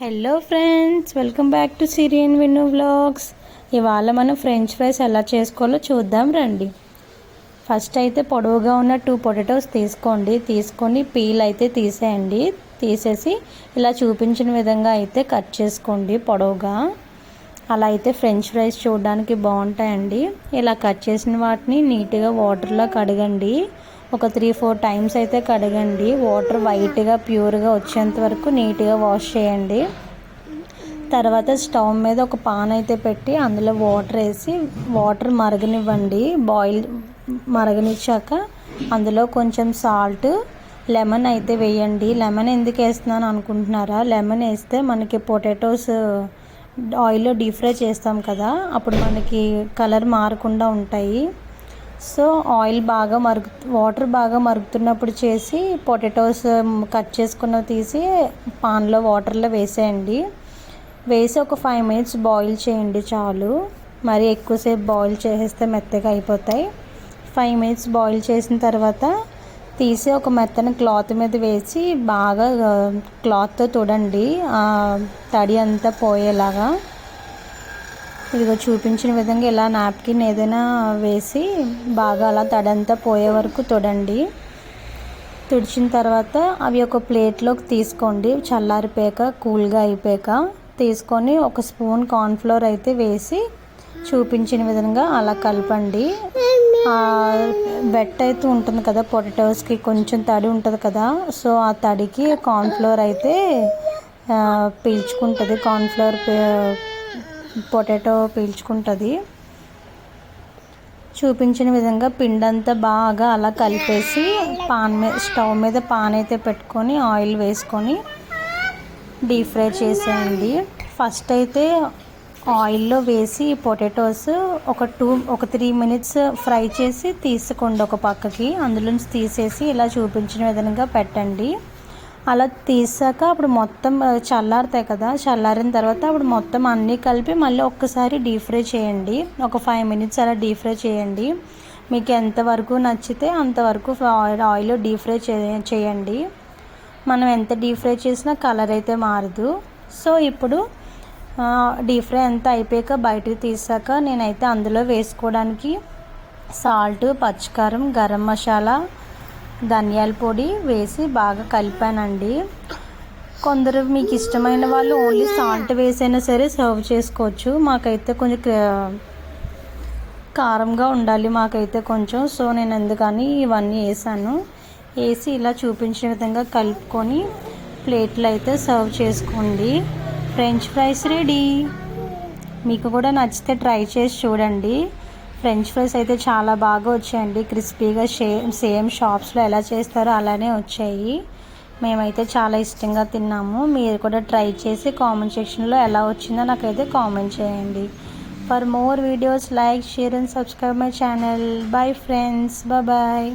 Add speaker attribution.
Speaker 1: Hello friends welcome back to Syrian Vinnu vlogs ఇవాళ మనం French fries ఎలా చేసుకోవాలో చూద్దాం రండి. ఫస్ట్ అయితే పొడవుగా ఉన్న టూ పొటాటోస్ తీసుకోండి. తీసుకొని పీల్ అయితే తీసేయండి. తీసేసి ఇలా చూపించిన విధంగా అయితే కట్ చేసుకోండి పొడవుగా. అలా అయితే ఫ్రెంచ్ ఫ్రైస్ చూడడానికి బాగుంటాయండి. ఇలా కట్ చేసిన వాటిని నీట్గా వాటర్లో కడగండి ఒక త్రీ ఫోర్ టైమ్స్ అయితే కడగండి. వాటర్ వైట్గా ప్యూర్గా వచ్చేంత వరకు నీట్గా వాష్ చేయండి. తర్వాత స్టవ్ మీద ఒక పాన్ అయితే పెట్టి అందులో వాటర్ వేసి వాటర్ మరగనివ్వండి. బాయిల్ మరగనిచ్చాక అందులో కొంచెం సాల్ట్ లెమన్ అయితే వేయండి. లెమన్ ఎందుకు వేస్తున్నాను అనుకుంటున్నారా? లెమన్ వేస్తే మనకి పొటాటోస్ ఆయిల్లో డీప్ ఫ్రై చేస్తాం కదా. అప్పుడు మనకి కలర్ మారకుండా ఉంటాయి. సో ఆయిల్ బాగా మరుగు వాటర్ బాగా మరుగుతున్నప్పుడు చేసి పొటాటోస్ కట్ చేసుకున్న తీసి పాన్లో వాటర్లో వేసేయండి. వేసి ఒక ఫైవ్ మినిట్స్ బాయిల్ చేయండి చాలు. మరి ఎక్కువసేపు బాయిల్ చేసేస్తే మెత్తగా అయిపోతాయి. ఫైవ్ మినిట్స్ బాయిల్ చేసిన తర్వాత తీసి ఒక మెత్తని క్లాత్ మీద వేసి బాగా క్లాత్తో తుడండి. తడి అంతా పోయేలాగా ఇదిగో చూపించిన విధంగా ఇలా నాప్కిన్ ఏదైనా వేసి బాగా అలా తడంతా పోయే వరకు తొడండి. తుడిచిన తర్వాత అవి ఒక ప్లేట్లోకి తీసుకోండి. చల్లారిపోయాక కూల్గా అయిపోయాక తీసుకొని ఒక స్పూన్ కార్న్ఫ్లోర్ అయితే వేసి చూపించిన విధంగా అలా కలపండి. వెట్ అయితే ఉంటుంది కదా పొటాటోస్కి కొంచెం తడి ఉంటుంది కదా సో ఆ తడికి కార్న్ఫ్లోర్ అయితే పీల్చుకుంటుంది. Cornflour potato పీల్చుకుంటుంది. చూపించిన విధంగా పిండంతా బాగా అలా కలిపేసి పాన్ మీద స్టవ్ మీద పాన్ అయితే పెట్టుకొని ఆయిల్ వేసుకొని డీప్ ఫ్రై చేసేయండి. ఫస్ట్ అయితే ఆయిల్లో వేసి పొటాటోస్ ఒక టూ ఒక త్రీ మినిట్స్ ఫ్రై చేసి తీసుకోండి ఒక పక్కకి. అందులోంచి తీసేసి ఇలా చూపించిన విధంగా పెట్టండి. అలా తీసాక అప్పుడు మొత్తం చల్లారుతాయి కదా చల్లారిన తర్వాత అప్పుడు మొత్తం అన్నీ కలిపి మళ్ళీ ఒక్కసారి డీప్ ఫ్రై చేయండి. ఒక ఫైవ్ మినిట్స్ అలా డీప్ ఫ్రై చేయండి. మీకు ఎంతవరకు నచ్చితే అంతవరకు ఆయిల్ ఆయిల్ డీప్ ఫ్రై చేయండి. మనం ఎంత డీప్ ఫ్రై చేసినా కలర్ అయితే మారదు. సో ఇప్పుడు డీప్ ఫ్రై అంతా అయిపోయాక బయటకు తీసాక నేనైతే అందులో వేసుకోవడానికి సాల్ట్ పచ్చికారం గరం మసాలా ధనియాల పొడి వేసి బాగా కలిపానండి. కొందరు మీకు ఇష్టమైన వాళ్ళు ఓన్లీ సాల్ట్ వేసైనా సరే సర్వ్ చేసుకోవచ్చు. మాకైతే కొంచెం కారంగా ఉండాలి మాకైతే కొంచెం. సో నేను ఎందుకని ఇవన్నీ వేసాను. వేసి ఇలా చూపించిన విధంగా కలుపుకొని ప్లేట్లు అయితే సర్వ్ చేసుకోండి. French fries ready. మీకు కూడా నచ్చితే ట్రై చేసి చూడండి. ఫ్రెంచ్ ఫ్రైస్ అయితే చాలా బాగా వచ్చాయండి. క్రిస్పీగా సేమ్ సేమ్ షాప్స్లో ఎలా చేస్తారో అలానే వచ్చాయి. మేమైతే చాలా ఇష్టంగా తిన్నాము. మీరు కూడా ట్రై చేసి కామెంట్ సెక్షన్లో ఎలా వచ్చిందో నాకైతే కామెంట్ చేయండి. For more videos like share and subscribe my channel bye friends bye